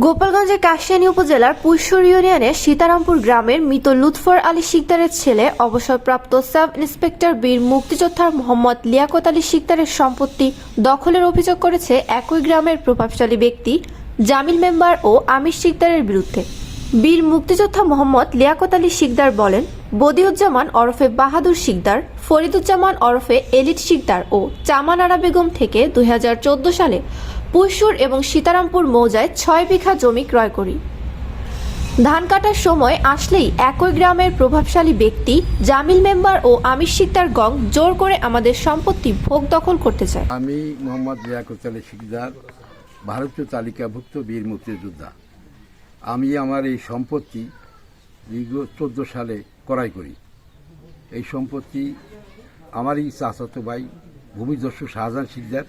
গোপালগঞ্জের কাশিয়ানী উপজেলার পুষ্কর ইউনিয়নের সীতারামপুর গ্রামের মৃত লুৎফর আলী শিকদারের ছেলে, অবসরপ্রাপ্ত সাব ইন্সপেক্টর বীর মুক্তিযোদ্ধা মোহাম্মদ লিয়াকত আলী শিকদারের সম্পত্তি দখলের অভিযোগ করেছে একই গ্রামের প্রভাবশালী ব্যক্তি, জামিল মেম্বার ও আমির শিকদারের বিরুদ্ধে। বীর মুক্তিযোদ্ধা মোহাম্মদ লিয়াকত আলী শিকদার বলেন, বদিউজ্জামান ওরফে বাহাদুর শিকদার, ফরিদুজ্জামান ওরফে এলিট শিকদার ও চামানারা বেগম থেকে দুই হাজার চোদ্দ সালে পুষ্যুর এবং সীতারামপুর মৌজায় ছয় বিঘা জমি ক্রয় করি। ধান কাটার সময় আসলেই একই গ্রামের প্রভাবশালী ব্যক্তি, জামিল মেম্বার ও আমির শিকদার গং জোর করে আমাদের সম্পত্তি ভোগ দখল করতে চায়। আমি মোহাম্মদ লিয়াকত আলী ভারতীয় তালিকাভুক্ত বীর মুক্তিযোদ্ধা। আমি আমার এই সম্পত্তি দীর্ঘ চোদ্দ সালে ক্রয় করি। এই সম্পত্তি আমারই চাচাতো ভাই ভূমিদস্যু শাহজাহান শিকদার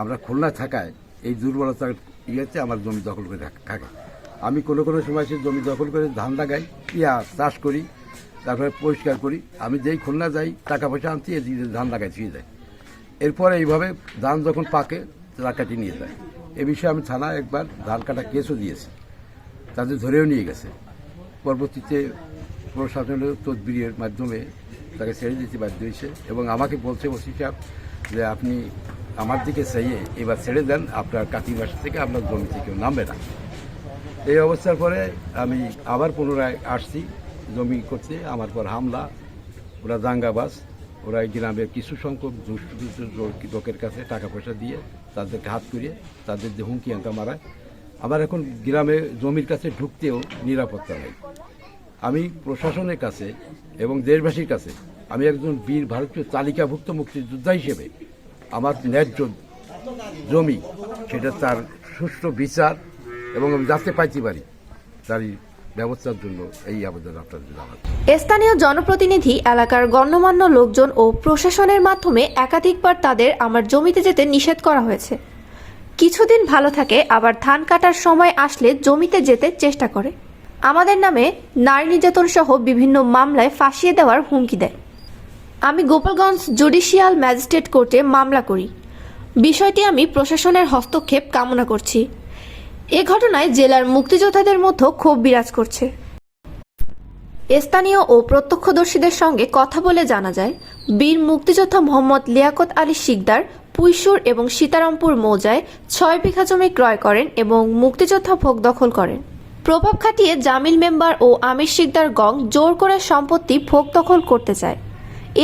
আমরা খুলনা থাকায় এই দুর্বলতার ইয়েতে আমার জমি দখল করে থাকে আমি কোনো কোনো সময় সে জমি দখল করে ধান লাগাই ইয়া চাষ করি, তারপরে পরিষ্কার করি। আমি যেই খুলনা যাই টাকা পয়সা আনতে এদিকে ধান লাগাই দিয়ে। যায় এরপরে এইভাবে ধান যখন পাকে তারা কাটি নিয়ে যায়। এ বিষয়ে আমি থানায় একবার ধান কাটা কেসও দিয়েছি। তাদের ধরেও নিয়ে গেছে। পরবর্তীতে প্রশাসনের তদবিরের মাধ্যমে তাকে ছেড়ে দিতে বাধ্য হয়েছে এবং আমাকে বলছে ওসি সাহেব যে আপনি আমার দিকে চাইয়ে এবার ছেড়ে দেন আপনার কাতি মাস থেকে আপনার জমি থেকে কেউ নামবে না। এই অবস্থার পরে আমি আবার পুনরায় আসছি, জমি করতে, আমার পর হামলা, ওরা দাঙ্গাবাস ওরা গ্রামের কিছু সংখ্যক দুষ্ট দুষ্ট লোকের কাছে টাকা পয়সা দিয়ে তাদেরকে হাত করিয়ে তাদের যে হুমকি আঁকা মারায়। আমার এখন গ্রামে জমির কাছে ঢুকতেও নিরাপত্তা নেই। আমি প্রশাসনের কাছে এবং দেশবাসীর কাছে, আমি একজন বীর ভারতীয় তালিকাভুক্ত মুক্তিযোদ্ধা হিসেবে আমার ন্যায্য জমি, সেটা তার সুষ্ঠু বিচার এবং আমি যাতে পাইতে পারি, তারই ব্যবস্থার জন্য এই আবেদন স্থানীয় জনপ্রতিনিধি, এলাকার গণ্যমান্য লোকজন ও প্রশাসনের মাধ্যমে একাধিকবার তাদের আমার জমিতে যেতে নিষেধ করা হয়েছে। কিছুদিন ভালো থাকে, আবার ধান কাটার সময় আসলে জমিতে যেতে চেষ্টা করে। আমাদের নামে নারী নির্যাতন সহ বিভিন্ন মামলায় ফাঁসিয়ে দেওয়ার হুমকি দেয়। আমি গোপালগঞ্জ জুডিশিয়াল ম্যাজিস্ট্রেট কোর্টে মামলা করি। বিষয়টি আমি প্রশাসনের হস্তক্ষেপ কামনা করছি। এ ঘটনায় জেলার মুক্তিযোদ্ধাদের মধ্যে ক্ষোভ বিরাজ করছে। স্থানীয় ও প্রত্যক্ষদর্শীদের সঙ্গে কথা বলে জানা যায়, বীর মুক্তিযোদ্ধা মোহাম্মদ লিয়াকত আলী শিকদার পুইশুর এবং সীতারামপুর মৌজায় ছয় বিঘা জমি ক্রয় করেন এবং মুক্তিযোদ্ধা ভোগ দখল করেন। প্রভাব খাটিয়ে জামিল মেম্বার ও আমির শিকদার গং জোর করে সম্পত্তি ভোগ দখল করতে চায়।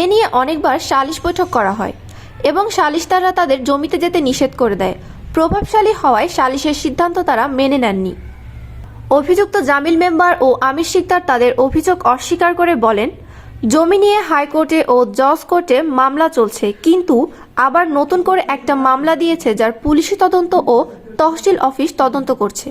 এ নিয়ে অনেকবার সালিশ বৈঠক করা হয় এবং সালিশদাররা তাদের জমিতে যেতে নিষেধ করে দেয়। প্রভাবশালী হওয়ায় সালিশের সিদ্ধান্ত তারা মেনে নেননি। অভিযুক্ত জামিল মেম্বার ও আমির শিকদার তাদের অভিযোগ অস্বীকার করে বলেন, জমি নিয়ে হাইকোর্টে ও জজ কোর্টে মামলা চলছে, কিন্তু আবার নতুন করে একটা মামলা দিয়েছে যার পুলিশি তদন্ত ও তহসিল অফিস তদন্ত করছে।